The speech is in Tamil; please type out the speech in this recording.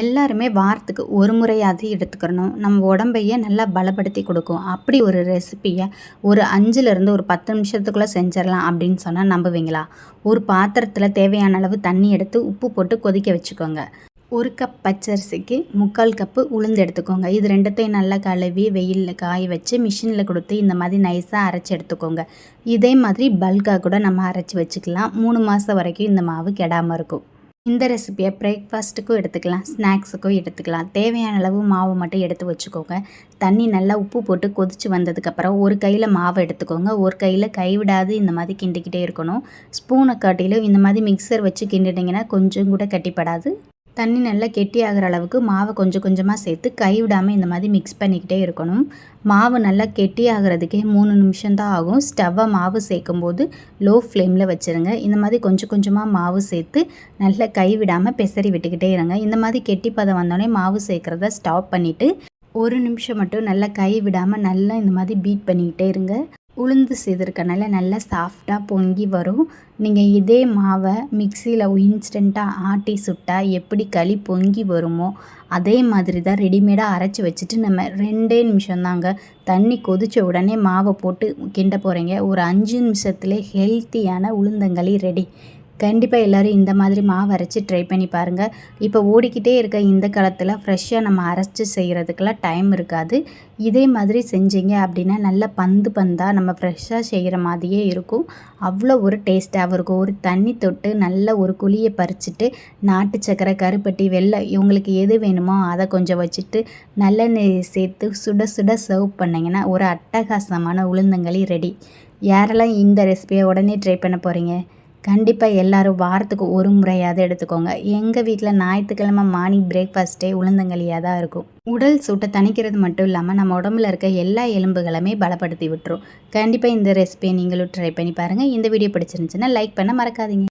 எல்லாருமே வாரத்துக்கு ஒரு முறையாவது எடுத்துக்கிறணும் நம்ம உடம்பையே நல்லா பலப்படுத்தி கொடுக்கும். அப்படி ஒரு ரெசிப்பியை ஒரு அஞ்சுலேருந்து ஒரு பத்து நிமிஷத்துக்குள்ளே செஞ்சிடலாம் அப்படின்னு சொன்னால் நம்புவீங்களா? ஒரு பாத்திரத்தில் தேவையான அளவு தண்ணி எடுத்து உப்பு போட்டு கொதிக்க வச்சுக்கோங்க. ஒரு கப் பச்சரிசிக்கு முக்கால் கப்பு உளுந்து எடுத்துக்கோங்க. இது ரெண்டத்தையும் நல்லா கழுவி வெயிலில் காய வச்சு மிஷினில் கொடுத்து இந்த மாதிரி நைஸாக அரைச்சி எடுத்துக்கோங்க. இதே மாதிரி பல்காக கூட நம்ம அரைச்சி வச்சுக்கலாம். மூணு மாதம் வரைக்கும் இந்த மாவு கெடாமல் இருக்கும். இந்த ரெசிப்பியை பிரேக்ஃபாஸ்ட்டுக்கும் எடுத்துக்கலாம் ஸ்நாக்ஸுக்கும் எடுத்துக்கலாம். தேவையான அளவு மாவு மட்டும் எடுத்து வச்சுக்கோங்க. தண்ணி நல்லா உப்பு போட்டு கொதித்து வந்ததுக்கப்புறம் ஒரு கையில் மாவு எடுத்துக்கோங்க. ஒரு கையில் கைவிடாது இந்த மாதிரி கிண்டிக்கிட்டே இருக்கணும். ஸ்பூனை காட்டிலும் இந்த மாதிரி மிக்சர் வச்சு கிண்டிட்டிங்கன்னா கொஞ்சம் கூட கட்டிப்படாது. தண்ணி நல்லா கெட்டி ஆகிற அளவுக்கு மாவை கொஞ்சம் கொஞ்சமாக சேர்த்து கைவிடாமல் இந்த மாதிரி மிக்ஸ் பண்ணிக்கிட்டே இருக்கணும். மாவு நல்லா கெட்டி ஆகிறதுக்கே மூணு நிமிஷம் தான் ஆகும். ஸ்டவ்வை மாவு சேர்க்கும் போது லோ ஃப்ளேமில் வச்சுருங்க. இந்த மாதிரி கொஞ்சம் கொஞ்சமாக மாவு சேர்த்து நல்லா கைவிடாமல் பெசரி விட்டுக்கிட்டே இருங்க. இந்த மாதிரி கெட்டி பதம் வந்தோடனே மாவு சேர்க்குறத ஸ்டாப் பண்ணிவிட்டு ஒரு நிமிஷம் மட்டும் நல்லா கை விடாமல் நல்லா இந்த மாதிரி பீட் பண்ணிக்கிட்டே இருங்க. உளுந்து செய்திருக்கனால நல்லா சாஃப்டாக பொங்கி வரும். நீங்கள் இதே மாவை மிக்சியில் இன்ஸ்டண்ட்டாக ஆட்டி சுட்டால் எப்படி களி பொங்கி வருமோ அதே மாதிரி தான் ரெடிமேடாக அரைச்சி வச்சுட்டு நம்ம ரெண்டே நிமிஷம்தாங்க தண்ணி கொதித்த உடனே மாவை போட்டு கிண்ட போகிறீங்க ஒரு அஞ்சு நிமிஷத்துலேயே ஹெல்த்தியான உளுந்தங்களி ரெடி கண்டிப்பாக எல்லோரும் இந்த மாதிரி மாவு அரைச்சி ட்ரை பண்ணி பாருங்கள் இப்போ ஓடிக்கிட்டே இருக்க இந்த காலத்தில் ஃப்ரெஷ்ஷாக நம்ம அரைச்சி செய்கிறதுக்கெல்லாம் டைம் இருக்காது. இதே மாதிரி செஞ்சீங்க அப்படின்னா நல்ல பந்து பந்தாக நம்ம ஃப்ரெஷ்ஷாக செய்கிற மாதிரியே இருக்கும். அவ்வளோ ஒரு டேஸ்ட்டாகவும் இருக்கும் ஒரு தண்ணி தொட்டு நல்ல ஒரு குழியை பறிச்சுட்டு நாட்டு சக்கரை கருப்பட்டி வெள்ளை இவங்களுக்கு எது வேணுமோ அதை கொஞ்சம் வச்சுட்டு நல்லெண்ணெய் சேர்த்து சுட சுட சர்வ் பண்ணிங்கன்னா ஒரு அட்டகாசமான உளுந்தங்களி ரெடி யாரெல்லாம் இந்த ரெசிபியை உடனே ட்ரை பண்ண போகிறீங்க கண்டிப்பாக எல்லோரும் வாரத்துக்கு ஒரு முறையாவது எடுத்துக்கோங்க. எங்கள் வீட்டில் ஞாயிற்றுக்கிழமை மார்னிங் பிரேக்ஃபாஸ்ட்டே உளுந்தங்களியாக தான் இருக்கும். உடல் சூட்டை தணிக்கிறது மட்டும் இல்லாமல் நம்ம உடம்புல இருக்க எல்லா எலும்புகளுமே பலப்படுத்தி விட்டுரும். கண்டிப்பாக இந்த ரெசிபியை நீங்களும் ட்ரை பண்ணி பாருங்கள் இந்த வீடியோ பிடிச்சிருந்துச்சுன்னா லைக் பண்ண மறக்காதீங்க.